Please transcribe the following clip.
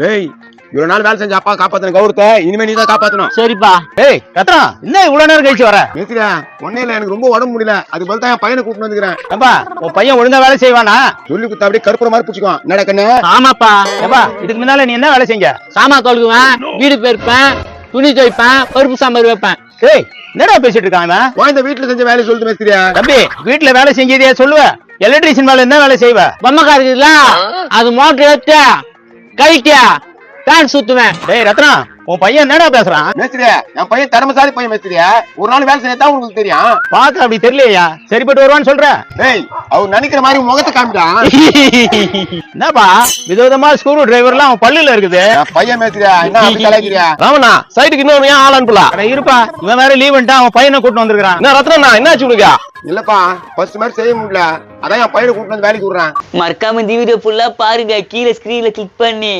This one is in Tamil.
டேய் இவ்வளவு நாள் வேலை செஞ்ச அப்பா காப்பாத்தின கௌரவத்தை இனிமே நீ தான் காப்பாத்தணும். சரிப்பா. ஏய் ரத்னா என்ன இவ்வளவு நேரம் கழிச்சு வர? பேசுறியா ஒன்னே இல்ல எனக்கு ரொம்ப உடம்பு முடியல. அது போல தான் என் பையனை கூப்பிட்டு வந்துக்கிறேன். ஏப்பா உன் பையன் ஒழுங்கா வேலை செய்வானா? சொல்லி குத்த அப்படியே கருப்புற மாதிரி பிடிச்சிக்குவான் என்னடா கண்ணு? ஆமாப்பா. ஏப்பா இதுக்கு முன்னால நீ என்ன வேலை செஞ்ச? சாமா கழுகுவேன் வீடு பெருப்பேன் துணி துவைப்பேன் பருப்பு சாம்பார் வைப்பேன். ஏய் என்னடா பேசிட்டு இருக்கான் இவன்? குழந்தை வீட்டுல செஞ்ச வேலையை சொல்லிட்டு மேஸ்திரியா தம்பி வீட்டுல வேலை செஞ்சதே சொல்லுவ. எலக்ட்ரீஷியன் வேலை என்ன வேலை செய்வ? இருக்குதுல அது மோட்டர் ஏத்த கழிட்டியா? ஃபேன் சுத்துவேன். டேய் ரத்னா. உன் பையன் என்னடா பேசுறான்? மேஸ்திரியா என் பையன் திறமசாலி பையன் மேஸ்திரியா. ஒரு நாள் வேலை செஞ்சா உங்களுக்கு தெரியும். பார்க்க அப்படி தெரியலையா? சரிப்பட்டு வருவான்னு சொல்ற. டேய் அவர் நினைக்கிற மாதிரி முகத்தை காமிட்டான் என்னப்பா விதவிதமா ஸ்க்ரூ டிரைவர்லாம் அவன் பல்லுல இருக்குது. என் பையன் மேஸ்திரியா என்ன அப்படி கலாய்க்கிறியா? ராமண்ணா சைட்டுக்கு இன்னொரு ஏன் ஆள் அனுப்பலாம் அட இருப்பா இவன் வேற லீவ் அவன் பையனை கூட்டு வந்திருக்கான் என்ன ரத்னா என்னாச்சு உனக்கு? இல்லப்பா ஃபர்ஸ்ட் மாதிரி செய்ய முடியல. அதான் என் பையனை கூப்பிட்டு வந்து வேலைக்கு விடுறேன். மறக்காம இந்த வீடியோ ஃபுல்லா பாருங்க கீழே ஸ்கிரீன்ல கிளிக் பண்ணி.